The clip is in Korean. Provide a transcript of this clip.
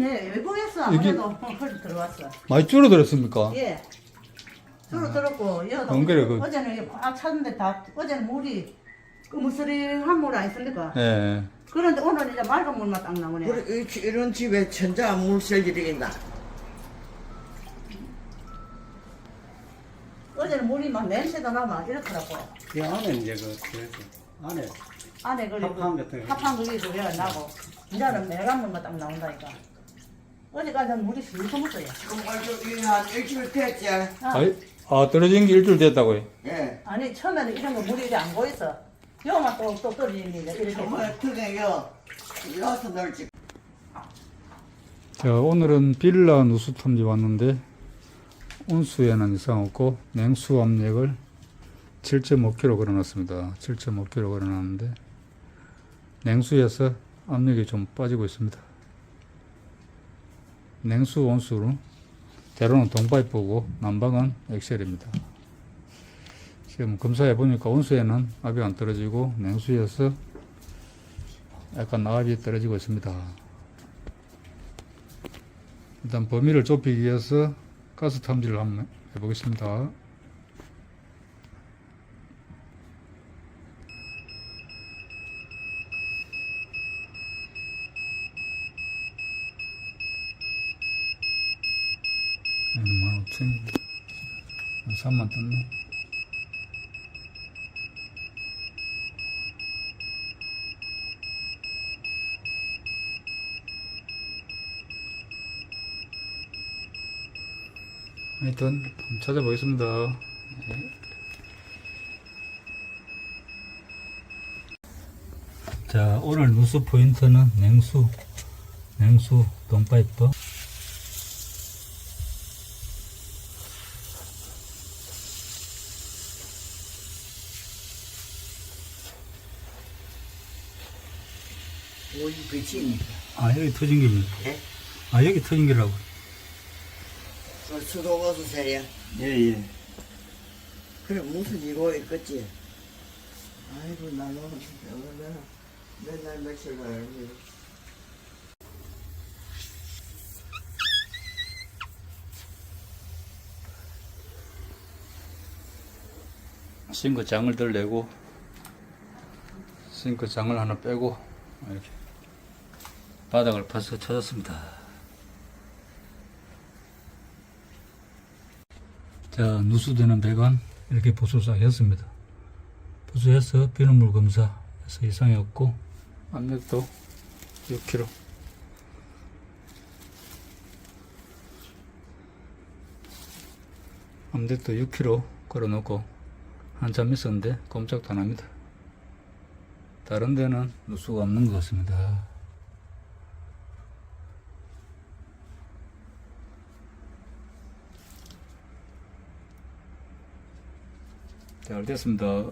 내 외국에서 아무래도 헐 들어왔어. 많이 줄어들었습니까? 예. 줄어 들었고 여도 안 그래, 그- 어제는 이게 꽉 찼는데 다 어제는 물이 그무스링한 물 아니습니까? 예. 그런데 오늘 이제 맑은 물만 딱 나오네. 그래, 이- 이런 집에 천자 물셀 일이 있나? 어제는 물이 막 냄새도 나면 이렇더라고. 이 안에 이제 그 그래서 안에 안에 그리고 합판 같은 거. 합판 그게 그게 나고 이제는 매간 물만 딱 나온다니까. 어제까지는 물이 슬슬mus어요. 정말 저한 일주일 됐지? 아이, 아, 떨어진 게 일주일 됐다고요? 예. 아니 처음에는 이런 거 물이 이렇게 안 보였어. 여만 또또 떨어지는 게 이렇게. 정말 트네요. 여서 넓지. 자, 오늘은 빌라 누수 탐지 왔는데, 온수에는 이상 없고, 냉수 압력을 7.5kg 걸어놨습니다. 7.5kg 걸어놨는데, 냉수에서 압력이 좀 빠지고 있습니다. 냉수 온수로, 대로는 동파이프고, 난방은 엑셀입니다. 지금 검사해 보니까 온수에는 압이 안 떨어지고, 냉수에서 약간 압이 떨어지고 있습니다. 일단 범위를 좁히기 위해서 가스 탐지를 한번 해보겠습니다. 음, 15,000, 한 3만 떴네. 하여튼 찾아보겠습니다. 네. 자, 오늘 누수 포인트는 냉수, 냉수 돈파이프. 오이 그치니. 아, 여기 터진 겁니다. 예? 아, 여기 터진 거라고. 그 수도가수 세야. 예 예. 그래 무슨 이거 있겠지? 아이고 나는 얼마나 맨날 며칠 가야지. 싱크 장을 덜 내고, 싱크 장을 하나 빼고, 이렇게 바닥을 파서 찾았습니다. 자, 누수되는 배관 이렇게 보수싹 했습니다. 보수해서 비눗물 검사해서 이상이 없고, 압력도 6kg. 암벽도 6kg 걸어놓고 한참 있었는데 꼼짝도 안 합니다. 다른 데는 누수가 없는 것 같습니다. 잘 됐습니다.